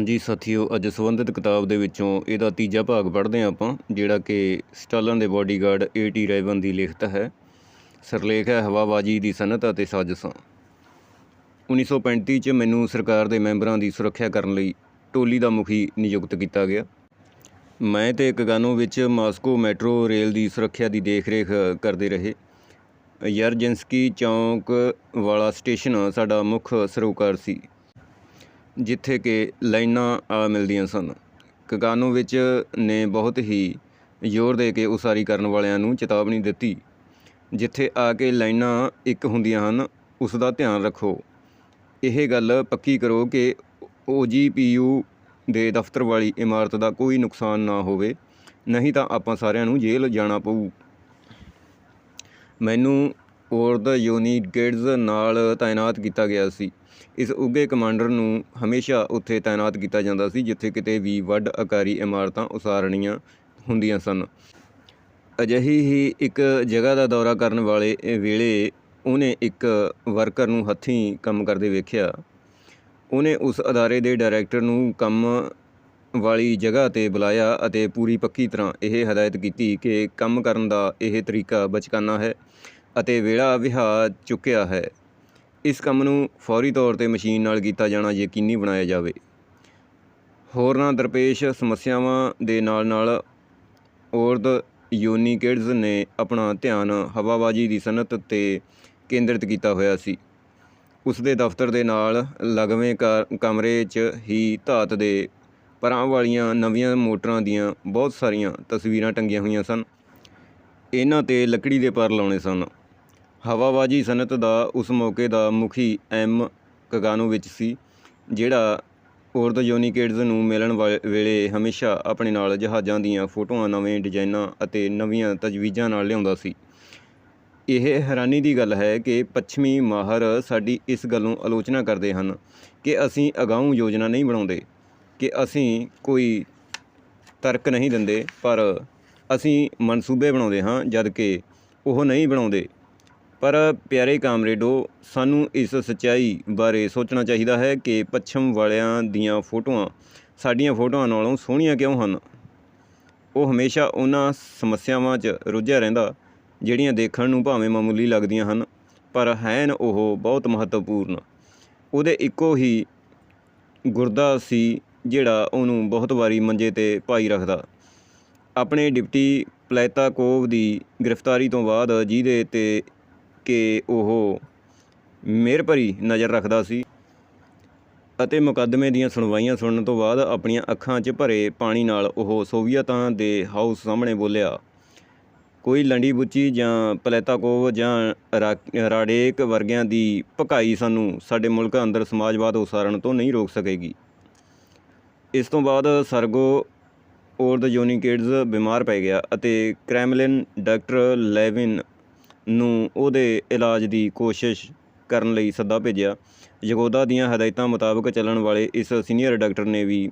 ਹਾਂਜੀ ਸਾਥੀਓ, ਅੱਜ ਸੰਬੰਧਿਤ ਕਿਤਾਬ ਦੇ ਵਿੱਚੋਂ ਇਹਦਾ ਤੀਜਾ ਭਾਗ ਪੜ੍ਹਦੇ ਹਾਂ ਆਪਾਂ, ਜਿਹੜਾ ਕਿ ਸਟਾਲਨ ਦੇ ਬਾਡੀਗਾਰਡ ਏ.ਟੀ. ਰੈਵਨ ਦੀ ਲਿਖਤ ਹੈ। ਸਰਲੇਖ ਹੈ ਹਵਾਬਾਜ਼ੀ ਦੀ ਸਨਅਤ ਅਤੇ ਸਾਜ਼ਿਸ਼ਾਂ। 1935 ਚ ਮੈਨੂੰ ਸਰਕਾਰ ਦੇ ਮੈਂਬਰਾਂ ਦੀ ਸੁਰੱਖਿਆ ਕਰਨ ਲਈ ਟੋਲੀ ਦਾ ਮੁਖੀ ਨਿਯੁਕਤ ਕੀਤਾ ਗਿਆ। ਮੈਂ ਤੇ ਕਗਾਨੋ ਵਿੱਚ ਮਾਸਕੋ ਮੈਟਰੋ ਰੇਲ ਦੀ ਸੁਰੱਖਿਆ ਦੀ ਦੇਖ ਰੇਖ ਕਰਦੇ ਰਹੇ। ਯਰਜਿੰਸਕੀ ਚੌਂਕ ਵਾਲਾ ਸਟੇਸ਼ਨ ਸਾਡਾ ਮੁੱਖ ਸਰੋਕਾਰ ਸੀ। ਜਿੱਥੇ ਕਿ ਲਾਈਨਾਂ ਆ ਮਿਲਦੀਆਂ ਸਨ। ਕਗਾਨੋ ਵਿੱਚ ਨੇ ਬਹੁਤ ਹੀ ਜ਼ੋਰ ਦੇ ਕੇ ਉਸਾਰੀ ਕਰਨ ਵਾਲਿਆਂ ਨੂੰ ਚੇਤਾਵਨੀ ਦਿੱਤੀ, ਜਿੱਥੇ ਆ ਕੇ ਲਾਈਨਾਂ ਇੱਕ ਹੁੰਦੀਆਂ ਹਨ, ਉਸ ਦਾ ਧਿਆਨ ਰੱਖੋ। ਇਹ ਗੱਲ ਪੱਕੀ ਕਰੋ ਕਿ ਓਜੀਪੀਯੂ ਦੇ ਦਫ਼ਤਰ ਵਾਲੀ ਇਮਾਰਤ ਦਾ ਕੋਈ ਨੁਕਸਾਨ ਨਾ ਹੋਵੇ, ਨਹੀਂ ਤਾਂ ਆਪਾਂ ਸਾਰਿਆਂ ਨੂੰ ਜੇਲ੍ਹ ਜਾਣਾ ਪਊ। ਮੈਨੂੰ ਔਰਦ ਯੂਨੀਗੇਟਸ ਨਾਲ ਤਾਇਨਾਤ ਕੀਤਾ ਗਿਆ ਸੀ। ਇਸ ਉੱਘੇ ਕਮਾਂਡਰ ਨੂੰ ਹਮੇਸ਼ਾ ਉੱਥੇ ਤਾਇਨਾਤ ਕੀਤਾ ਜਾਂਦਾ ਸੀ, ਜਿੱਥੇ ਕਿਤੇ ਵੀ ਵੱਡ ਆਕਾਰੀ ਇਮਾਰਤਾਂ ਉਸਾਰਣੀਆਂ ਹੁੰਦੀਆਂ ਸਨ। ਅਜਿਹੀ ਹੀ ਇੱਕ ਜਗ੍ਹਾ ਦਾ ਦੌਰਾ ਕਰਨ ਵਾਲੇ ਵੇਲੇ ਉਹਨੇ ਇੱਕ ਵਰਕਰ ਨੂੰ ਹੱਥੀਂ ਕੰਮ ਕਰਦੇ ਵੇਖਿਆ। ਉਹਨੇ ਉਸ ਅਦਾਰੇ ਦੇ ਡਾਇਰੈਕਟਰ ਨੂੰ ਕੰਮ ਵਾਲੀ ਜਗ੍ਹਾ 'ਤੇ ਬੁਲਾਇਆ ਅਤੇ ਪੂਰੀ ਪੱਕੀ ਤਰ੍ਹਾਂ ਇਹ ਹਦਾਇਤ ਕੀਤੀ ਕਿ ਕੰਮ ਕਰਨ ਦਾ ਇਹ ਤਰੀਕਾ ਬਚਕਾਨਾ ਹੈ। ਅਤੇ ਵੇਲਾ ਵਿਹਾ ਚੁੱਕਿਆ ਹੈ। ਇਸ ਕੰਮ ਨੂੰ ਫੌਰੀ ਤੌਰ 'ਤੇ ਮਸ਼ੀਨ ਨਾਲ ਕੀਤਾ ਜਾਣਾ ਯਕੀਨੀ ਬਣਾਇਆ ਜਾਵੇ। ਹੋਰਨਾਂ ਦਰਪੇਸ਼ ਸਮੱਸਿਆਵਾਂ ਦੇ ਨਾਲ ਨਾਲ ਔਰਤ ਯੂਨੀਕਿਡਸ ਨੇ ਆਪਣਾ ਧਿਆਨ ਹਵਾਬਾਜ਼ੀ ਦੀ ਸਨਅਤ 'ਤੇ ਕੇਂਦਰਿਤ ਕੀਤਾ ਹੋਇਆ ਸੀ। ਉਸ ਦੇ ਦਫ਼ਤਰ ਦੇ ਨਾਲ ਲਗਵੇਂ ਕ- ਕਮਰੇ 'ਚ ਹੀ ਧਾਤ ਦੇ ਪਰਾਂ ਵਾਲੀਆਂ ਨਵੀਆਂ ਮੋਟਰਾਂ ਦੀਆਂ ਬਹੁਤ ਸਾਰੀਆਂ ਤਸਵੀਰਾਂ ਟੰਗੀਆਂ ਹੋਈਆਂ ਸਨ। ਇਹਨਾਂ 'ਤੇ ਲੱਕੜੀ ਦੇ ਪਰ ਲਾਉਣੇ ਸਨ। ਹਵਾਬਾਜ਼ੀ ਸਨਅਤ ਦਾ ਉਸ ਮੌਕੇ ਦਾ ਮੁਖੀ ਐਮ ਕਗਾਨੂ ਵਿੱਚ ਸੀ, ਜਿਹੜਾ ਔਰਤ ਯੂਨੀਕੇਡਸ ਨੂੰ ਮਿਲਣ ਵਾ- ਵੇਲੇ ਹਮੇਸ਼ਾ ਆਪਣੇ ਨਾਲ ਜਹਾਜ਼ਾਂ ਦੀਆਂ ਫੋਟੋਆਂ, ਨਵੇਂ ਡਿਜ਼ਾਈਨਾਂ ਅਤੇ ਨਵੀਆਂ ਤਜਵੀਜ਼ਾਂ ਨਾਲ ਲਿਆਉਂਦਾ ਸੀ। ਇਹ ਹੈਰਾਨੀ ਦੀ ਗੱਲ ਹੈ ਕਿ ਪੱਛਮੀ ਮਾਹਰ ਸਾਡੀ ਇਸ ਗੱਲੋਂ ਆਲੋਚਨਾ ਕਰਦੇ ਹਨ ਕਿ ਅਸੀਂ ਅਗਾਊਂ ਯੋਜਨਾ ਨਹੀਂ ਬਣਾਉਂਦੇ, ਕਿ ਅਸੀਂ ਕੋਈ ਤਰਕ ਨਹੀਂ ਦਿੰਦੇ, ਪਰ ਅਸੀਂ ਮਨਸੂਬੇ ਬਣਾਉਂਦੇ ਹਾਂ ਜਦ ਕਿ ਉਹ ਨਹੀਂ ਬਣਾਉਂਦੇ। ਪਰ ਪਿਆਰੇ ਕਾਮਰੇਡੋ, ਸਾਨੂੰ ਇਸ ਸੱਚਾਈ ਬਾਰੇ ਸੋਚਣਾ ਚਾਹੀਦਾ ਹੈ ਕਿ ਪੱਛਮ ਵਾਲਿਆਂ ਦੀਆਂ ਫੋਟੋਆਂ ਸਾਡੀਆਂ ਫੋਟੋਆਂ ਨਾਲੋਂ ਸੋਹਣੀਆਂ ਕਿਉਂ ਹਨ? ਉਹ ਹਮੇਸ਼ਾ ਉਹਨਾਂ ਸਮੱਸਿਆਵਾਂ 'ਚ ਰੁੱਝਿਆ ਰਹਿੰਦਾ, ਜਿਹੜੀਆਂ ਦੇਖਣ ਨੂੰ ਭਾਵੇਂ ਮਾਮੂਲੀ ਲੱਗਦੀਆਂ ਹਨ, ਪਰ ਹੈਨ ਉਹ ਬਹੁਤ ਮਹੱਤਵਪੂਰਨ। ਉਹਦੇ ਇੱਕੋ ਹੀ ਗੁਰਦਾ ਸੀ ਜਿਹੜਾ ਉਹਨੂੰ ਬਹੁਤ ਵਾਰੀ ਮੰਜੇ ਤੇ ਪਾਈ ਰੱਖਦਾ। ਆਪਣੇ ਡਿਪਟੀ ਪਲੈਤਾਕੋਵ ਦੀ ਗ੍ਰਿਫਤਾਰੀ ਤੋਂ ਬਾਅਦ ਜਿਹਦੇ ਤੇ ਕਿ ਉਹ ਮਿਹਰ ਭਰੀ ਨਜ਼ਰ ਰੱਖਦਾ ਸੀ ਅਤੇ ਮੁਕੱਦਮੇ ਦੀਆਂ ਸੁਣਵਾਈਆਂ ਸੁਣਨ ਤੋਂ ਬਾਅਦ ਆਪਣੀਆਂ ਅੱਖਾਂ 'ਚ ਭਰੇ ਪਾਣੀ ਨਾਲ ਉਹ ਸੋਵੀਅਤਾਂ ਦੇ ਹਾਊਸ ਸਾਹਮਣੇ ਬੋਲਿਆ, ਕੋਈ ਲੰਡੀ ਬੁੱਚੀ ਜਾਂ ਪਲੈਤਾਕੋਵ ਜਾਂ ਰਾ- ਰਾਡੇਕ ਵਰਗਿਆਂ ਦੀ ਭਕਾਈ ਸਾਨੂੰ ਸਾਡੇ ਮੁਲਕ ਅੰਦਰ ਸਮਾਜਵਾਦ ਉਸਾਰਨ ਤੋਂ ਨਹੀਂ ਰੋਕ ਸਕੇਗੀ। ਇਸ ਤੋਂ ਬਾਅਦ ਸਰਗੋ ਔਰਦ ਯੂਨੀਕੇਡਸ ਬਿਮਾਰ ਪੈ ਗਿਆ ਅਤੇ ਕ੍ਰੈਮਲਿਨ ਡਾਕਟਰ ਲੈਵਿਨ ਨੂੰ ਉਹਦੇ ਇਲਾਜ ਦੀ ਕੋਸ਼ਿਸ਼ ਕਰਨ ਲਈ ਸੱਦਾ ਭੇਜਿਆ। ਯਗੋਦਾ ਦੀਆਂ ਹਦਾਇਤਾਂ ਮੁਤਾਬਕ ਚੱਲਣ ਵਾਲੇ ਇਸ ਸੀਨੀਅਰ ਡਾਕਟਰ ਨੇ ਵੀ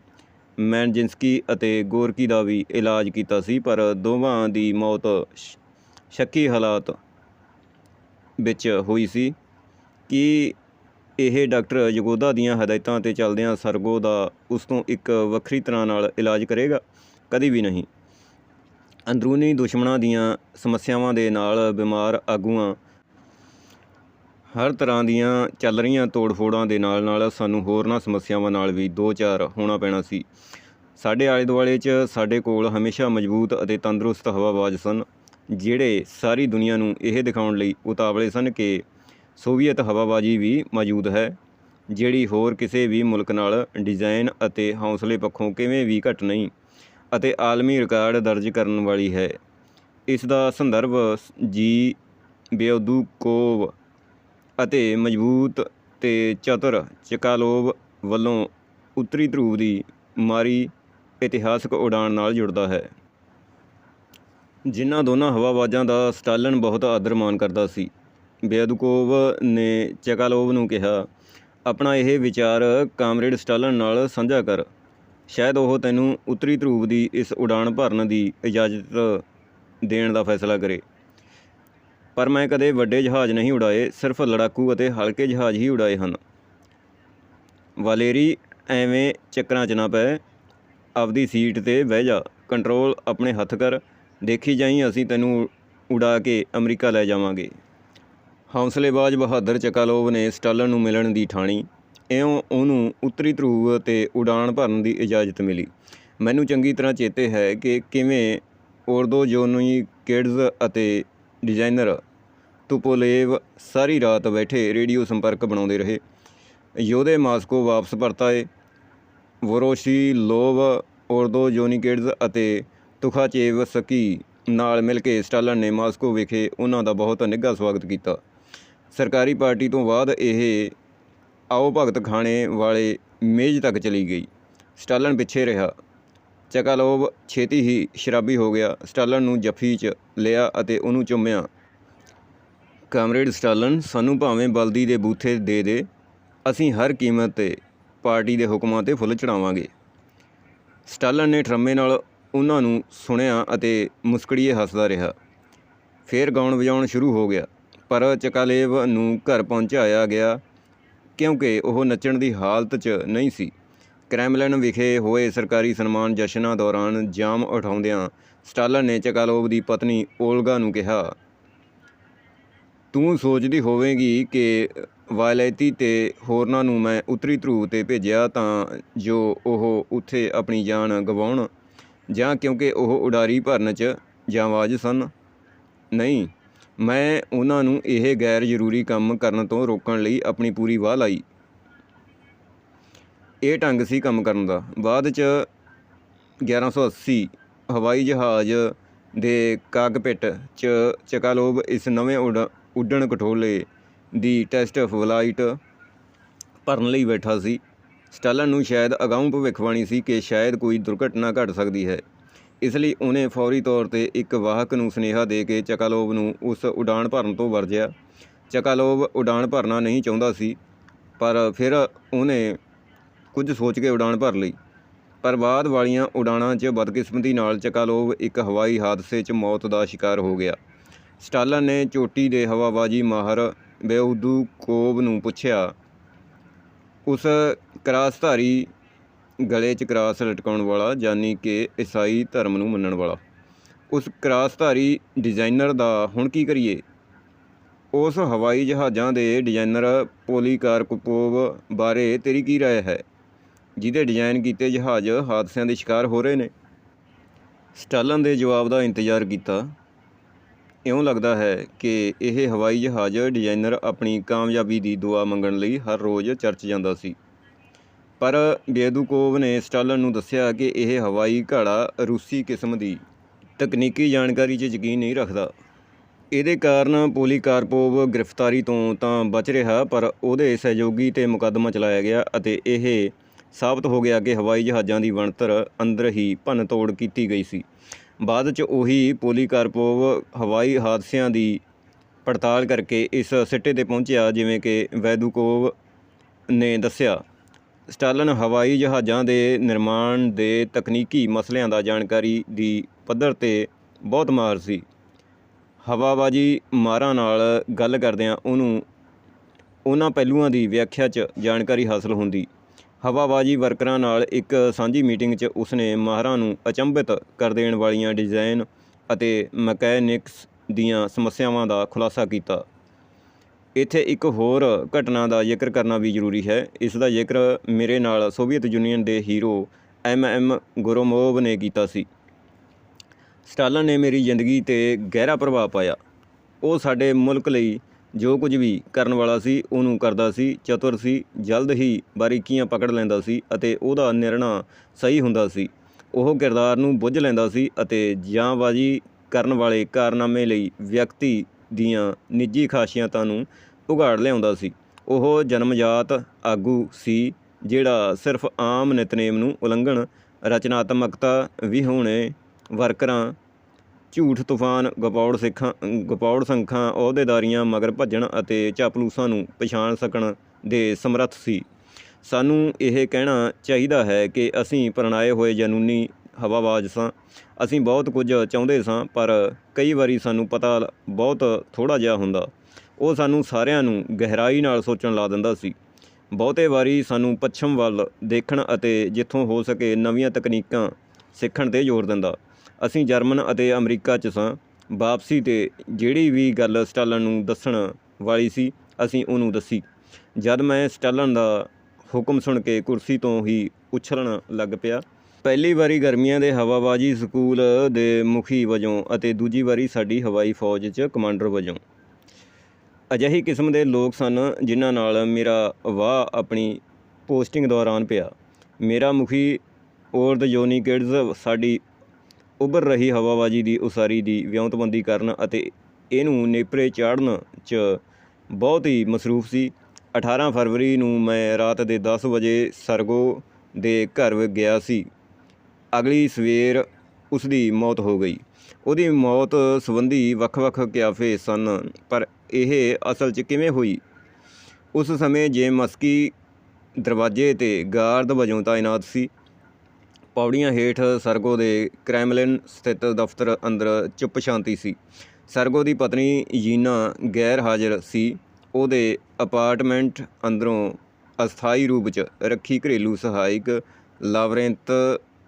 ਮੈਨਜਿੰਸਕੀ ਅਤੇ ਗੋਰਕੀ ਦਾ ਵੀ ਇਲਾਜ ਕੀਤਾ ਸੀ, ਪਰ ਦੋਵਾਂ ਦੀ ਮੌਤ ਸ਼ੱਕੀ ਹਾਲਾਤ ਵਿੱਚ ਹੋਈ ਸੀ। ਕਿ ਇਹ ਡਾਕਟਰ ਯਗੋਦਾ ਦੀਆਂ ਹਦਾਇਤਾਂ ਤੇ ਚੱਲਦਿਆਂ ਸਰਗੋ ਦਾ ਉਸ ਤੋਂ ਇੱਕ ਵੱਖਰੀ ਤਰ੍ਹਾਂ ਨਾਲ ਇਲਾਜ ਕਰੇਗਾ? ਕਦੀ ਵੀ ਨਹੀਂ। ਅੰਦਰੂਨੀ ਦੁਸ਼ਮਣਾਂ ਦੀਆਂ ਸਮੱਸਿਆਵਾਂ ਦੇ ਨਾਲ ਬਿਮਾਰ ਆਗੂਆਂ। ਹਰ ਤਰ੍ਹਾਂ ਦੀਆਂ ਚੱਲ ਰਹੀਆਂ ਤੋੜ-ਫੋੜਾਂ ਦੇ ਨਾਲ ਨਾਲ ਸਾਨੂੰ ਹੋਰਨਾਂ ਸਮੱਸਿਆਵਾਂ ਨਾਲ ਵੀ ਦੋ ਚਾਰ ਹੋਣਾ ਪੈਣਾ ਸੀ। ਸਾਡੇ ਆਲੇ ਦੁਆਲੇ 'ਚ ਸਾਡੇ ਕੋਲ ਹਮੇਸ਼ਾ ਮਜ਼ਬੂਤ ਅਤੇ ਤੰਦਰੁਸਤ ਹਵਾਬਾਜ਼ ਸਨ, ਜਿਹੜੇ ਸਾਰੀ ਦੁਨੀਆ ਨੂੰ ਇਹ ਦਿਖਾਉਣ ਲਈ ਉਤਾਵਲੇ ਸਨ ਕਿ ਸੋਵੀਅਤ ਹਵਾਬਾਜ਼ੀ ਵੀ ਮੌਜੂਦ ਹੈ, ਜਿਹੜੀ ਹੋਰ ਕਿਸੇ ਵੀ ਮੁਲਕ ਨਾਲ ਡਿਜ਼ਾਈਨ ਅਤੇ ਹੌਸਲੇ ਪੱਖੋਂ ਕਿਵੇਂ ਵੀ ਘੱਟ ਨਹੀਂ। ਅਤੇ ਆਲਮੀ ਰਿਕਾਰਡ ਦਰਜ ਕਰਨ ਵਾਲੀ ਹੈ। ਇਸ ਦਾ ਸੰਦਰਭ ਜੀ ਬਿਓਦੂਕੋਵ ਅਤੇ ਮਜ਼ਬੂਤ ਤੇ ਚਤੁਰ ਚਕਾਲੋਵ ਵੱਲੋਂ ਉੱਤਰੀ ਧਰੂਵ ਦੀ ਮਾਰੀ ਇਤਿਹਾਸਕ ਉਡਾਣ ਨਾਲ ਜੁੜਦਾ ਹੈ। ਜਿਨ੍ਹਾਂ ਦੋਨਾਂ ਹਵਾਬਾਜ਼ਾਂ ਦਾ ਸਟਾਲਨ ਬਹੁਤ ਆਦਰ ਮਾਣ ਕਰਦਾ ਸੀ। ਬਿਆਦੂਕੋਵ ਨੇ ਚਕਾਲੋਵ ਨੂੰ ਕਿਹਾ, ਆਪਣਾ ਇਹ ਵਿਚਾਰ ਕਾਮਰੇਡ ਸਟਾਲਨ ਨਾਲ ਸਾਂਝਾ ਕਰ। ਸ਼ਾਇਦ ਉਹ ਤੈਨੂੰ ਉੱਤਰੀ ਧਰੂਵ ਦੀ ਇਸ ਉਡਾਣ ਭਰਨ ਦੀ ਇਜਾਜ਼ਤ ਦੇਣ ਦਾ ਫੈਸਲਾ ਕਰੇ। ਪਰ ਮੈਂ ਕਦੇ ਵੱਡੇ ਜਹਾਜ਼ ਨਹੀਂ ਉਡਾਏ, ਸਿਰਫ ਲੜਾਕੂ ਅਤੇ ਹਲਕੇ ਜਹਾਜ਼ ਹੀ ਉਡਾਏ ਹਨ। ਵਾਲੇਰੀ ਐਵੇਂ ਚੱਕਰਾਂ 'ਚ ਨਾ ਪਏ ਆਪਦੀ ਸੀਟ ਤੇ ਬਹਿ ਜਾ, ਕੰਟਰੋਲ ਆਪਣੇ ਹੱਥ ਕਰ, ਦੇਖੀ ਜਾਈ ਅਸੀਂ ਤੈਨੂੰ ਉਡਾ ਕੇ ਅਮਰੀਕਾ ਲੈ ਜਾਵਾਂਗੇ। ਹੌਸਲੇਬਾਜ਼ ਬਹਾਦਰ ਚਕਾਲੋਵ ਨੇ ਸਟਾਲਨ ਨੂੰ ਮਿਲਣ ਦੀ ਠਾਣੀ। ਇਉਂ ਉਹਨੂੰ ਉੱਤਰੀ ਧਰੂਵ ਤੇ ਉਡਾਣ ਭਰਨ ਦੀ ਇਜਾਜ਼ਤ ਮਿਲੀ। ਮੈਨੂੰ ਚੰਗੀ ਤਰ੍ਹਾਂ ਚੇਤੇ ਹੈ ਕਿ ਕਿਵੇਂ ਔਰਦੋ ਜੋਨੁਈ, ਕਿਡਜ਼ ਅਤੇ ਡਿਜ਼ਾਈਨਰ ਤੁਪੋਲੇਵ ਸਾਰੀ ਰਾਤ ਬੈਠੇ ਰੇਡੀਓ ਸੰਪਰਕ ਬਣਾਉਂਦੇ ਰਹੇ। ਯੋਧੇ ਮਾਸਕੋ ਵਾਪਸ ਪਰਤਾਏ। ਵੋਰੋਸ਼ੀਲੋਵ ਔਰਦੋ ਜੋਨੀਕਿਡਜ਼ ਅਤੇ ਤੁਖਾਚੇਵ ਸਕੀ ਨਾਲ ਮਿਲ ਕੇ ਸਟਾਲਨ ਨੇ ਮਾਸਕੋ ਵਿਖੇ ਉਹਨਾਂ ਦਾ ਬਹੁਤ ਨਿੱਘਾ ਸਵਾਗਤ ਕੀਤਾ। ਸਰਕਾਰੀ ਪਾਰਟੀ ਤੋਂ ਬਾਅਦ ਇਹ ਆਓ ਭਗਤ ਖਾਣੇ ਵਾਲੇ ਮੇਜ਼ ਤੱਕ ਚਲੀ ਗਈ। ਸਟਾਲਨ ਪਿੱਛੇ ਰਿਹਾ। ਚਕਾਲੋਵ ਛੇਤੀ ਹੀ ਸ਼ਰਾਬੀ ਹੋ ਗਿਆ। ਸਟਾਲਨ ਨੂੰ ਜੱਫੀ 'ਚ ਲਿਆ ਅਤੇ ਉਹਨੂੰ ਚੁੰਮਿਆ। ਕਾਮਰੇਡ ਸਟਾਲਨ, ਸਾਨੂੰ ਭਾਵੇਂ ਬਲਦੀ ਦੇ ਬੂਥੇ ਦੇ ਦੇ, ਅਸੀਂ ਹਰ ਕੀਮਤ ਤੇ ਪਾਰਟੀ ਦੇ ਹੁਕਮਾਂ ਤੇ ਫੁੱਲ ਚੜਾਵਾਂਗੇ ਸਟਾਲਨ ਨੇ ਠਰਮੇ ਨਾਲ ਉਹਨਾਂ ਨੂੰ ਸੁਣਿਆ ਅਤੇ ਮੁਸਕੜੀਏ ਹੱਸਦਾ ਰਿਹਾ। ਫੇਰ ਗਾਉਣ ਵਜਾਉਣ ਸ਼ੁਰੂ ਹੋ ਗਿਆ। ਪਰ ਚਕਾਲੇਵ ਨੂੰ ਘਰ ਪਹੁੰਚਾਇਆ ਗਿਆ ਕਿਉਂਕਿ ਉਹ ਨੱਚਣ ਦੀ ਹਾਲਤ 'ਚ ਨਹੀਂ ਸੀ। ਕ੍ਰੈਮਲਿਨ ਵਿਖੇ ਹੋਏ ਸਰਕਾਰੀ ਸਨਮਾਨ ਜਸ਼ਨਾਂ ਦੌਰਾਨ ਜਾਮ ਉਠਾਉਂਦਿਆਂ ਸਟਾਲਨ ਨੇ ਚਕਾਲੋਵ ਦੀ ਪਤਨੀ ਓਲਗਾ ਨੂੰ ਕਿਹਾ, ਤੂੰ ਸੋਚਦੀ ਹੋਵੇਂਗੀ ਕਿ ਵਾਇਲੈਤੀ ਤੇ ਹੋਰਨਾਂ ਨੂੰ ਮੈਂ ਉੱਤਰੀ ਧਰੂਵ ਤੇ ਭੇਜਿਆ ਤਾਂ ਜੋ ਉਹ ਉੱਥੇ ਆਪਣੀ ਜਾਨ ਗਵਾਉਣ ਜਾਂ ਕਿਉਂਕਿ ਉਹ ਉਡਾਰੀ ਭਰਨ 'ਚ ਜਾਂਵਾਜ ਸਨ? ਨਹੀਂ। ਮੈਂ ਉਹਨਾਂ ਨੂੰ ਇਹ ਗੈਰ ਜ਼ਰੂਰੀ ਕੰਮ ਕਰਨ ਤੋਂ ਰੋਕਣ ਲਈ ਆਪਣੀ ਪੂਰੀ ਵਾਹ ਲਾਈ। ਇਹ ਢੰਗ ਸੀ ਕੰਮ ਕਰਨ ਦਾ। ਬਾਅਦ 'ਚ 1180 ਹਵਾਈ ਜਹਾਜ਼ ਦੇ ਕਾਕਪਿਟ 'ਚ ਚਕਾਲੋਬ ਇਸ ਨਵੇਂ ਉਡ, ਉੱਡਣ ਕਠੋਲੇ ਦੀ ਟੈਸਟ ਫਲਾਈਟ ਭਰਨ ਲਈ ਬੈਠਾ ਸੀ। ਸਟਾਲਨ ਨੂੰ ਸ਼ਾਇਦ ਅਗਾਊਂ ਭਵਿੱਖਬਾਣੀ ਸੀ ਕਿ ਸ਼ਾਇਦ ਕੋਈ ਦੁਰਘਟਨਾ ਘਟ ਸਕਦੀ ਹੈ। ਇਸ ਲਈ ਉਹਨੇ ਫੌਰੀ ਤੌਰ ਤੇ ਇੱਕ ਵਾਹਕ ਨੂੰ ਸੁਨੇਹਾ ਦੇ ਕੇ ਚਕਾਲੋਵ ਨੂੰ ਉਸ ਉਡਾਣ ਭਰਨ ਤੋਂ ਵਰਜਿਆ। ਚਕਾਲੋਵ ਉਡਾਣ ਭਰਨਾ ਨਹੀਂ ਚਾਹੁੰਦਾ ਸੀ, ਪਰ ਫਿਰ ਉਹਨੇ ਕੁਝ ਸੋਚ ਕੇ ਉਡਾਣ ਭਰ ਲਈ। ਪਰ ਬਾਅਦ ਵਾਲੀਆਂ ਉਡਾਣਾਂ 'ਚ ਬਦਕਿਸਮਤੀ ਨਾਲ ਚਕਾਲੋਵ ਇੱਕ ਹਵਾਈ ਹਾਦਸੇ 'ਚ ਮੌਤ ਦਾ ਸ਼ਿਕਾਰ ਹੋ ਗਿਆ। ਸਟਾਲਨ ਨੇ ਚੋਟੀ ਦੇ ਹਵਾਬਾਜ਼ੀ ਮਾਹਰ ਬੇਉਦੂਕੋਵ ਨੂੰ ਪੁੱਛਿਆ, ਉਸ ਕਰਾਸਧਾਰੀ ਗਲੇ 'ਚ ਕਰਾਸ ਲਟਕਾਉਣ ਵਾਲਾ ਯਾਨੀ ਕਿ ਈਸਾਈ ਧਰਮ ਨੂੰ ਮੰਨਣ ਵਾਲਾ। ਉਸ ਕਰਾਸਧਾਰੀ ਡਿਜ਼ਾਈਨਰ ਦਾ ਹੁਣ ਕੀ ਕਰੀਏ? ਉਸ ਹਵਾਈ ਜਹਾਜ਼ਾਂ ਦੇ ਡਿਜ਼ਾਈਨਰ ਪੋਲੀਕਾਰਪੋਵ ਬਾਰੇ ਤੇਰੀ ਕੀ ਰਾਏ ਹੈ? ਜਿਹਦੇ ਡਿਜ਼ਾਈਨ ਕੀਤੇ ਜਹਾਜ਼ ਹਾਦਸਿਆਂ ਦੇ ਸ਼ਿਕਾਰ ਹੋ ਰਹੇ ਨੇ। ਸਟਾਲਨ ਦੇ ਜਵਾਬ ਦਾ ਇੰਤਜ਼ਾਰ ਕੀਤਾ। ਇਉਂ ਲੱਗਦਾ ਹੈ ਕਿ ਇਹ ਹਵਾਈ ਜਹਾਜ਼ ਡਿਜ਼ਾਈਨਰ ਆਪਣੀ ਕਾਮਯਾਬੀ ਦੀ ਦੁਆ ਮੰਗਣ ਲਈ ਹਰ ਰੋਜ਼ ਚਰਚ ਜਾਂਦਾ ਸੀ। ਪਰ ਬੇਦੂਕੋਵ ਨੇ ਸਟਾਲਨ ਨੂੰ ਦੱਸਿਆ ਕਿ ਇਹ ਹਵਾਈ ਘਾੜਾ ਰੂਸੀ ਕਿਸਮ ਦੀ ਤਕਨੀਕੀ ਜਾਣਕਾਰੀ 'ਚ ਯਕੀਨ ਨਹੀਂ ਰੱਖਦਾ। ਇਹਦੇ ਕਾਰਨ ਪੋਲੀਕਾਰਪੋਵ ਗ੍ਰਿਫਤਾਰੀ ਤੋਂ ਤਾਂ ਬਚ ਰਿਹਾ, ਪਰ ਉਹਦੇ ਸਹਿਯੋਗੀ ਤੇ ਮੁਕੱਦਮਾ ਚਲਾਇਆ ਗਿਆ ਅਤੇ ਇਹ ਸਾਬਤ ਹੋ ਗਿਆ ਕਿ ਹਵਾਈ ਜਹਾਜ਼ਾਂ ਦੀ ਬਣਤਰ ਅੰਦਰ ਹੀ ਭੰਨ-ਤੋੜ ਕੀਤੀ ਗਈ ਸੀ। ਬਾਅਦ 'ਚ ਉਹੀ ਪੋਲੀਕਾਰਪੋਵ ਹਵਾਈ ਹਾਦਸਿਆਂ ਦੀ ਪੜਤਾਲ ਕਰਕੇ ਇਸ ਸਿੱਟੇ ਤੇ ਪਹੁੰਚਿਆ, ਜਿਵੇਂ ਕਿ ਵੈਦੂਕੋਵ ਨੇ ਦੱਸਿਆ। ਸਟਾਲਨ ਹਵਾਈ ਜਹਾਜ਼ਾਂ ਦੇ ਨਿਰਮਾਣ ਦੇ ਤਕਨੀਕੀ ਮਸਲਿਆਂ ਦਾ ਜਾਣਕਾਰੀ ਦੀ ਪੱਧਰ ਤੇ ਬਹੁਤ ਮਾਹਰ ਸੀ। ਹਵਾਬਾਜ਼ੀ ਮਾਰਾਂ ਨਾਲ ਗੱਲ ਕਰਦਿਆਂ ਉਹਨੂੰ ਉਹਨਾਂ ਪਹਿਲੂਆਂ ਦੀ ਵਿਆਖਿਆ 'ਚ ਜਾਣਕਾਰੀ ਹਾਸਲ ਹੁੰਦੀ। ਹਵਾਬਾਜ਼ੀ ਵਰਕਰਾਂ ਨਾਲ ਇੱਕ ਸਾਂਝੀ ਮੀਟਿੰਗ 'ਚ ਉਸਨੇ ਮਾਹਰਾਂ ਨੂੰ ਅਚੰਭਿਤ ਕਰ ਦੇਣ ਵਾਲੀਆਂ ਡਿਜ਼ਾਈਨ ਅਤੇ ਮਕੈਨਿਕਸ ਦੀਆਂ ਸਮੱਸਿਆਵਾਂ ਦਾ ਖੁਲਾਸਾ ਕੀਤਾ। ਇੱਥੇ ਇੱਕ ਹੋਰ ਘਟਨਾ ਦਾ ਜ਼ਿਕਰ ਕਰਨਾ ਵੀ ਜ਼ਰੂਰੀ ਹੈ। ਇਸ ਦਾ ਜ਼ਿਕਰ ਮੇਰੇ ਨਾਲ ਸੋਵੀਅਤ ਯੂਨੀਅਨ ਦੇ ਹੀਰੋ ਐਮ ਐਮ ਗੁਰੋਮੋਵ ਨੇ ਕੀਤਾ ਸੀ। ਸਟਾਲਨ ਨੇ ਮੇਰੀ ਜ਼ਿੰਦਗੀ ਤੇ ਗਹਿਰਾ ਪ੍ਰਭਾਵ ਪਾਇਆ। ਉਹ ਸਾਡੇ ਮੁਲਕ ਲਈ ਜੋ ਕੁਝ ਵੀ ਕਰਨ ਵਾਲਾ ਸੀ, ਉਹਨੂੰ ਕਰਦਾ ਸੀ, ਚਤੁਰ ਸੀ, ਜਲਦ ਹੀ ਬਾਰੀਕੀਆਂ ਪਕੜ ਲੈਂਦਾ ਸੀ ਅਤੇ ਉਹਦਾ ਨਿਰਣਾ ਸਹੀ ਹੁੰਦਾ ਸੀ। ਉਹ ਕਿਰਦਾਰ ਨੂੰ ਬੁੱਝ ਲੈਂਦਾ ਸੀ ਅਤੇ ਜਾਂਬਾਜ਼ੀ ਕਰਨ ਵਾਲੇ ਕਾਰਨਾਮੇ ਲਈ ਵਿਅਕਤੀ ਦੀਆਂ ਨਿੱਜੀ ਖਾਸੀਅਤਾਂ ਨੂੰ ਉਘਾੜ ਲਿਆਉਂਦਾ ਸੀ। ਉਹ ਜਨਮਜਾਤ ਆਗੂ ਸੀ, ਜਿਹੜਾ ਸਿਰਫ ਆਮ ਨਿਤਨੇਮ ਨੂੰ ਉਲੰਘਣ, ਰਚਨਾਤਮਕਤਾ ਵਿਹੂਣੇ ਵਰਕਰਾਂ, ਝੂਠ ਤੂਫਾਨ, ਗਪੌੜ ਸਿੱਖਾਂ, ਗਪੌੜ ਸੰਖਾਂ, ਅਹੁਦੇਦਾਰੀਆਂ ਮਗਰ ਭੱਜਣ ਅਤੇ ਚਾਪਲੂਸਾਂ ਨੂੰ ਪਛਾਣ ਸਕਣ ਦੇ ਸਮਰੱਥ ਸੀ। ਸਾਨੂੰ ਇਹ ਕਹਿਣਾ ਚਾਹੀਦਾ ਹੈ ਕਿ ਅਸੀਂ ਪ੍ਰਣਾਏ ਹੋਏ ਜਨੂਨੀ ਹਵਾਬਾਜ਼ ਸਾਂ। ਅਸੀਂ ਬਹੁਤ ਕੁਝ ਚਾਹੁੰਦੇ ਸਾਂ, ਪਰ ਕਈ ਵਾਰੀ ਸਾਨੂੰ ਪਤਾ ਬਹੁਤ ਥੋੜਾ ਜਿਹਾ ਹੁੰਦਾ। ਉਹ ਸਾਨੂੰ ਸਾਰਿਆਂ ਨੂੰ ਗਹਿਰਾਈ ਨਾਲ ਸੋਚਣ ਲਾ ਦਿੰਦਾ ਸੀ। ਬਹੁਤੇ ਵਾਰੀ ਸਾਨੂੰ ਪੱਛਮ ਵੱਲ ਦੇਖਣ ਅਤੇ ਜਿੱਥੋਂ ਹੋ ਸਕੇ ਨਵੀਆਂ ਤਕਨੀਕਾਂ ਸਿੱਖਣ 'ਤੇ ਜ਼ੋਰ ਦਿੰਦਾ। ਅਸੀਂ ਜਰਮਨ ਅਤੇ ਅਮਰੀਕਾ 'ਚ ਸਾਂ। ਵਾਪਸੀ 'ਤੇ ਜਿਹੜੀ ਵੀ ਗੱਲ ਸਟਾਲਨ ਨੂੰ ਦੱਸਣ ਵਾਲੀ ਸੀ, ਅਸੀਂ ਉਹਨੂੰ ਦੱਸੀ। ਜਦ ਮੈਂ ਸਟਾਲਨ ਦਾ ਹੁਕਮ ਸੁਣ ਕੇ ਕੁਰਸੀ ਤੋਂ ਹੀ ਉਛਲਣ ਲੱਗ ਪਿਆ, ਪਹਿਲੀ ਵਾਰੀ ਗਰਮੀਆਂ ਦੇ ਹਵਾਬਾਜ਼ੀ ਸਕੂਲ ਦੇ ਮੁਖੀ ਵਜੋਂ ਅਤੇ ਦੂਜੀ ਵਾਰੀ ਸਾਡੀ ਹਵਾਈ ਫੌਜ 'ਚ ਕਮਾਂਡਰ ਵਜੋਂ। ਅਜਿਹੀ ਕਿਸਮ ਦੇ ਲੋਕ ਸਨ ਜਿਨ੍ਹਾਂ ਨਾਲ ਮੇਰਾ ਵਾਹ ਆਪਣੀ ਪੋਸਟਿੰਗ ਦੌਰਾਨ ਪਿਆ। ਮੇਰਾ ਮੁਖੀ ਔਰਦ ਯੋਨੀ ਕਿਡਜ਼ ਸਾਡੀ ਉੱਭਰ ਰਹੀ ਹਵਾਬਾਜ਼ੀ ਦੀ ਉਸਾਰੀ ਦੀ ਵਿਉਂਤਬੰਦੀ ਕਰਨ ਅਤੇ ਇਹਨੂੰ ਨੇਪਰੇ ਚਾੜਨ 'ਚ ਬਹੁਤ ਹੀ ਮਸਰੂਫ ਸੀ। 18 ਫਰਵਰੀ ਨੂੰ ਮੈਂ ਰਾਤ ਦੇ 10 ਵਜੇ ਸਰਗੋ ਦੇ ਘਰ ਗਿਆ ਸੀ। ਅਗਲੀ ਸਵੇਰ ਉਸ ਦੀ ਮੌਤ ਹੋ ਗਈ। ਉਹਦੀ ਮੌਤ ਸੰਬੰਧੀ ਵੱਖ-ਵੱਖ ਕਿਆਫੇ ਸਨ, ਪਰ ਇਹ ਅਸਲ 'ਚ ਕਿਵੇਂ ਹੋਈ? ਉਸ ਸਮੇਂ ਜੇ ਮਸਕੀ ਦਰਵਾਜ਼ੇ ਤੇ ਗਾਰਦ ਵਜੋਂ ਤਾਇਨਾਤ ਸੀ। ਪੌੜੀਆਂ ਹੇਠ ਸਰਗੋ ਦੇ ਕ੍ਰੈਮਲਿਨ ਸਥਿਤ ਦਫ਼ਤਰ ਅੰਦਰ ਚੁੱਪ ਸ਼ਾਂਤੀ ਸੀ। ਸਰਗੋ ਦੀ ਪਤਨੀ ਯੀਨਾ ਗੈਰ ਹਾਜ਼ਰ ਸੀ। ਉਹਦੇ ਅਪਾਰਟਮੈਂਟ ਅੰਦਰੋਂ ਅਸਥਾਈ ਰੂਪ 'ਚ ਰੱਖੀ ਘਰੇਲੂ ਸਹਾਇਕ ਲਾਵਰੈਂਤ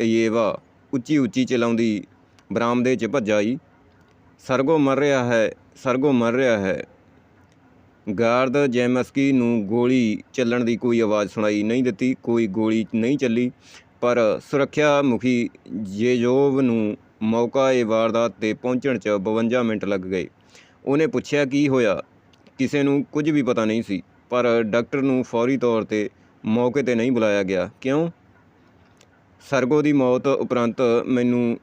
ਯੇਵਾ ਉੱਚੀ ਉੱਚੀ ਚਲਾਉਂਦੀ ਬਰਾਮਦੇ 'ਚ ਭੱਜ ਆਈ ਸਰਗੋ ਮਰ ਰਿਹਾ ਹੈ, ਸਰਗੋ ਮਰ ਰਿਹਾ ਹੈ। ਗਾਰਦ ਜੈਮਸਕੀ ਨੂੰ ਗੋਲੀ ਚੱਲਣ ਦੀ ਕੋਈ ਆਵਾਜ਼ ਸੁਣਾਈ ਨਹੀਂ ਦਿੱਤੀ, ਕੋਈ ਗੋਲੀ ਨਹੀਂ ਚੱਲੀ, ਪਰ ਸੁਰੱਖਿਆ ਮੁਖੀ ਜੇਜੋਵ ਨੂੰ ਮੌਕਾ ਇਹ ਵਾਰਦਾਤ ਤੇ ਪਹੁੰਚਣ 'ਚ 52 ਮਿੰਟ ਲੱਗ ਗਏ। ਉਹਨੇ ਪੁੱਛਿਆ ਕੀ ਹੋਇਆ? ਕਿਸੇ ਨੂੰ ਕੁਝ ਵੀ ਪਤਾ ਨਹੀਂ ਸੀ, ਪਰ ਡਾਕਟਰ ਨੂੰ ਫੌਰੀ ਤੌਰ ਤੇ ਮੌਕੇ ਤੇ ਨਹੀਂ ਬੁਲਾਇਆ ਗਿਆ। ਕਿਉਂ? ਸਰਗੋ ਦੀ ਮੌਤ ਉਪਰੰਤ ਮੈਨੂੰ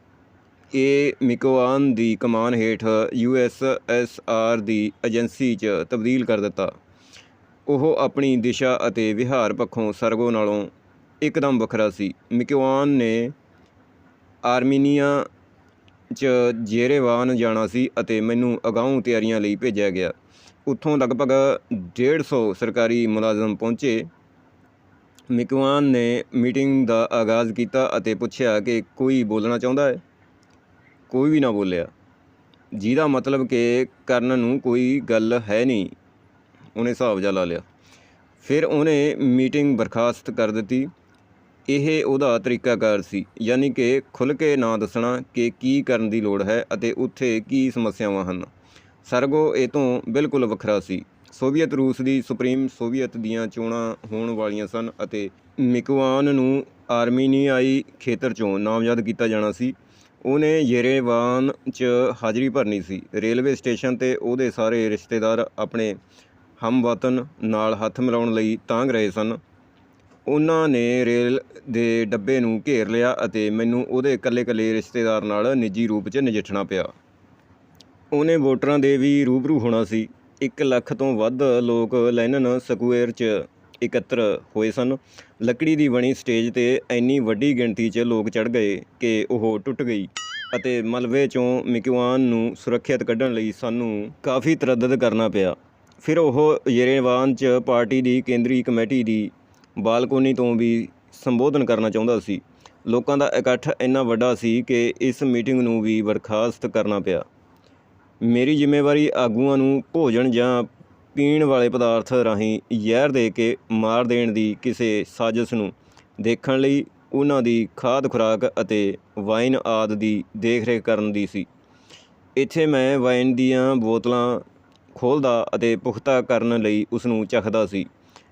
ਏ ਮਿਕੋਆਨ ਦੀ ਕਮਾਨ ਹੇਠ ਯੂਐਸਐਸਆਰ ਦੀ ਏਜੰਸੀ 'ਚ ਤਬਦੀਲ ਕਰ ਦਿੱਤਾ। ਉਹ ਆਪਣੀ ਦਿਸ਼ਾ ਅਤੇ ਵਿਹਾਰ ਪੱਖੋਂ ਸਰਗੋ ਨਾਲੋਂ ਇੱਕਦਮ ਵੱਖਰਾ ਸੀ। ਮਿਕੋਆਨ ਨੇ ਆਰਮੀਨੀਆ 'ਚ ਜੇਰੇਵਾਨ ਜਾਣਾ ਸੀ ਅਤੇ ਮੈਨੂੰ ਅਗਾਊਂ ਤਿਆਰੀਆਂ ਲਈ ਭੇਜਿਆ ਗਿਆ। ਉੱਥੋਂ ਲਗਭਗ 150 ਸਰਕਾਰੀ ਮੁਲਾਜ਼ਮ ਪਹੁੰਚੇ। ਮਿਕਵਾਨ ਨੇ ਮੀਟਿੰਗ ਦਾ ਆਗਾਜ਼ ਕੀਤਾ ਅਤੇ ਪੁੱਛਿਆ ਕਿ ਕੋਈ ਬੋਲਣਾ ਚਾਹੁੰਦਾ ਹੈ? ਕੋਈ ਵੀ ਨਾ ਬੋਲਿਆ। ਜਿਹਦਾ ਮਤਲਬ ਕਿ ਕਰਨ ਨੂੰ ਕੋਈ ਗੱਲ ਹੈ ਨਹੀਂ, ਉਹਨੇ ਹਿਸਾਬ ਜਾ ਲਾ ਲਿਆ। ਫਿਰ ਉਹਨੇ ਮੀਟਿੰਗ ਬਰਖਾਸਤ ਕਰ ਦਿੱਤੀ। ਇਹ ਉਹਦਾ ਤਰੀਕਾਕਾਰ ਸੀ, ਯਾਨੀ ਕਿ ਖੁੱਲ੍ਹ ਕੇ ਨਾ ਦੱਸਣਾ ਕਿ ਕੀ ਕਰਨ ਦੀ ਲੋੜ ਹੈ ਅਤੇ ਉੱਥੇ ਕੀ ਸਮੱਸਿਆਵਾਂ ਹਨ। ਸਰਗੋ ਇਹ ਤੋਂ ਬਿਲਕੁਲ ਵੱਖਰਾ ਸੀ। ਸੋਵੀਅਤ ਰੂਸ ਦੀ ਸੁਪਰੀਮ ਸੋਵੀਅਤ ਦੀਆਂ ਚੋਣਾਂ ਹੋਣ ਵਾਲੀਆਂ ਸਨ ਅਤੇ ਮਿਕਵਾਨ ਨੂੰ ਆਰਮੀਨੀਆਈ ਖੇਤਰ ਚੋਂ ਨਾਮਜ਼ਦ ਕੀਤਾ ਜਾਣਾ ਸੀ। ਉਹਨੇ ਯੇਰੇਵਾਨ 'ਚ ਹਾਜ਼ਰੀ ਭਰਨੀ ਸੀ। ਰੇਲਵੇ ਸਟੇਸ਼ਨ ਤੇ ਉਹਦੇ ਸਾਰੇ ਰਿਸ਼ਤੇਦਾਰ ਆਪਣੇ ਹਮਵਤਨ ਨਾਲ ਹੱਥ ਮਿਲਾਉਣ ਲਈ ਤਾਂਗ ਰਹੇ ਸਨ। ਉਹਨਾਂ ਨੇ ਰੇਲ ਦੇ ਡੱਬੇ ਨੂੰ ਘੇਰ ਲਿਆ ਅਤੇ ਮੈਨੂੰ ਉਹਦੇ ਇਕੱਲੇ-ਇਕੱਲੇ ਰਿਸ਼ਤੇਦਾਰ ਨਾਲ ਨਿੱਜੀ ਰੂਪ 'ਚ ਨਜਿੱਠਣਾ ਪਿਆ। ਉਹਨੇ ਵੋਟਰਾਂ ਦੇ ਵੀ ਰੂਬਰੂ ਹੋਣਾ ਸੀ। 1 ਲੱਖ ਤੋਂ ਵੱਧ ਲੋਕ ਲੈਨਨ ਸਕੁਅਰ 'ਚ ਇਕੱਤਰ ਹੋਏ ਸਨ। ਲੱਕੜੀ ਦੀ ਬਣੀ ਸਟੇਜ ਤੇ ਇੰਨੀ ਵੱਡੀ ਗਿਣਤੀ 'ਚ ਲੋਕ ਚੜ ਗਏ ਕਿ ਉਹ ਟੁੱਟ ਗਈ ਅਤੇ ਮਲਬੇ 'ਚੋਂ ਮਿਕਵਾਨ ਨੂੰ ਸੁਰੱਖਿਅਤ ਕੱਢਣ ਲਈ ਸਾਨੂੰ ਕਾਫੀ ਤਰੱਦਦ ਕਰਨਾ ਪਿਆ। ਫਿਰ ਉਹ ਯੇਰੇਵਾਨ 'ਚ ਪਾਰਟੀ ਦੀ ਕੇਂਦਰੀ ਕਮੇਟੀ ਦੀ ਬਾਲਕੋਨੀ ਤੋਂ ਵੀ ਸੰਬੋਧਨ ਕਰਨਾ ਚਾਹੁੰਦਾ ਸੀ। ਲੋਕਾਂ ਦਾ ਇਕੱਠ ਇੰਨਾ ਵੱਡਾ ਸੀ ਕਿ ਇਸ ਮੀਟਿੰਗ ਨੂੰ ਵੀ ਬਰਖਾਸਤ ਕਰਨਾ ਪਿਆ। ਮੇਰੀ ਜ਼ਿੰਮੇਵਾਰੀ ਆਗੂਆਂ ਨੂੰ ਭੋਜਨ ਜਾਂ ਪੀਣ ਵਾਲੇ ਪਦਾਰਥ ਰਾਹੀਂ ਜ਼ਹਿਰ ਦੇ ਕੇ ਮਾਰ ਦੇਣ ਦੀ ਕਿਸੇ ਸਾਜ਼ਿਸ਼ ਨੂੰ ਦੇਖਣ ਲਈ ਉਹਨਾਂ ਦੀ ਖਾਦ ਖੁਰਾਕ ਅਤੇ ਵਾਈਨ ਆਦ ਦੀ ਦੇਖਰੇਖ ਕਰਨ ਦੀ ਸੀ। ਇੱਥੇ ਮੈਂ ਵਾਈਨ ਦੀਆਂ ਬੋਤਲਾਂ ਖੋਲ੍ਹਦਾ ਅਤੇ ਪੁਖਤਾ ਕਰਨ ਲਈ ਉਸ ਨੂੰ ਚਖਦਾ ਸੀ।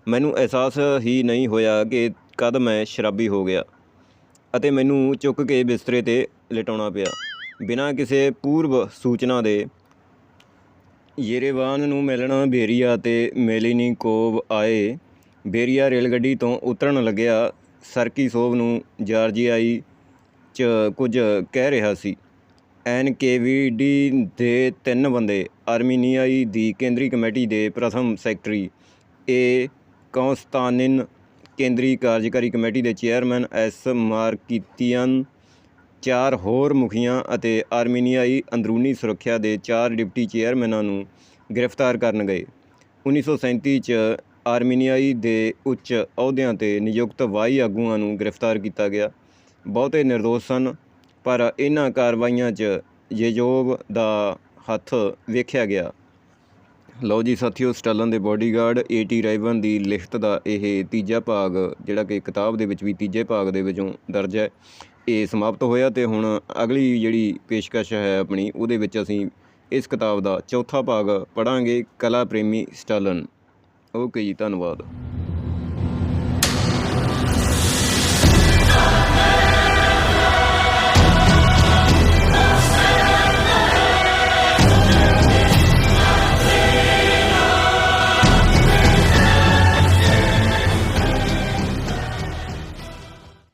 ਮੈਨੂੰ ਅਹਿਸਾਸ ਹੀ ਨਹੀਂ ਹੋਇਆ ਕਿ ਕਦ ਮੈਂ ਸ਼ਰਾਬੀ ਹੋ ਗਿਆ ਅਤੇ ਮੈਨੂੰ ਚੁੱਕ ਕੇ ਬਿਸਤਰੇ ਤੇ ਲਿਟਾਉਣਾ ਪਿਆ। ਬਿਨਾਂ ਕਿਸੇ ਪੂਰਵ ਸੂਚਨਾ ਦੇ ਯੇਰੇਵਾਨ ਨੂੰ ਮਿਲਣ ਬੇਰੀਆ ਤੇ ਮੇਲਿਨੀਕੋਵ ਆਏ। ਬੇਰੀਆ ਰੇਲ ਗੱਡੀ ਤੋਂ ਉਤਰਨ ਲੱਗਿਆ। ਸਰਕੀਸੋਵ ਨੂੰ ਜਾਰਜੀਆਈ ਚ ਕੁਝ ਕਹਿ ਰਿਹਾ ਸੀ। ਐਨਕੇਵੀਡੀ ਦੇ ਤਿੰਨ ਬੰਦੇ, ਆਰਮੀਨੀਆਈ ਦੀ ਕੇਂਦਰੀ ਕਮੇਟੀ ਦੇ ਪ੍ਰਥਮ ਸੈਕਟਰੀ, ਏ ਕੌਂਸਤਾਨਿਨ ਕੇਂਦਰੀ ਕਾਰਜਕਾਰੀ ਕਮੇਟੀ ਦੇ ਚੇਅਰਮੈਨ ਐਸ ਮਾਰਕੀਤੀਅਨ ਚਾਰ ਹੋਰ ਮੁਖੀਆਂ ਅਤੇ ਆਰਮੀਨੀਆਈ ਅੰਦਰੂਨੀ ਸੁਰੱਖਿਆ ਦੇ ਚਾਰ ਡਿਪਟੀ ਚੇਅਰਮੈਨਾਂ ਨੂੰ ਗ੍ਰਿਫਤਾਰ ਕਰਨ ਗਏ। 1937 ਚ ਆਰਮੀਨੀਆਈ ਦੇ ਉੱਚ ਅਹੁਦਿਆਂ ਤੇ ਨਿਯੁਕਤ ਵਾਈ ਆਗੂਆਂ ਨੂੰ ਗ੍ਰਿਫਤਾਰ ਕੀਤਾ ਗਿਆ। ਬਹੁਤੇ ਨਿਰਦੋਸ਼ ਸਨ, ਪਰ ਇਹਨਾਂ ਕਾਰਵਾਈਆਂ 'ਚ ਯੇਜੋਵ ਦਾ ਹੱਥ ਵੇਖਿਆ ਗਿਆ। ਲਓ ਜੀ ਸਾਥੀਓ, ਸਟਾਲਨ ਦੇ ਬਾਡੀਗਾਰਡ ਏਟੀ ਰਾਈਵਨ ਦੀ ਲਿਖਤ ਦਾ ਇਹ ਤੀਜਾ ਭਾਗ, ਜਿਹੜਾ ਕਿ ਕਿਤਾਬ ਦੇ ਵਿੱਚ ਵੀ ਤੀਜੇ ਭਾਗ ਦੇ ਵਿੱਚੋਂ ਦਰਜ ਹੈ। ਇਹ ਸਮਾਪਤ ਹੋਇਆ ਤੇ ਹੁਣ ਅਗਲੀ ਜਿਹੜੀ ਪੇਸ਼ਕਸ਼ ਹੈ ਆਪਣੀ, ਉਹਦੇ ਵਿੱਚ ਅਸੀਂ ਇਸ ਕਿਤਾਬ ਦਾ ਚੌਥਾ ਭਾਗ ਪੜਾਂਗੇ ਕਲਾ ਪ੍ਰੇਮੀ ਸਟਾਲਨ। ਓਕੇ ਜੀ, ਧੰਨਵਾਦ।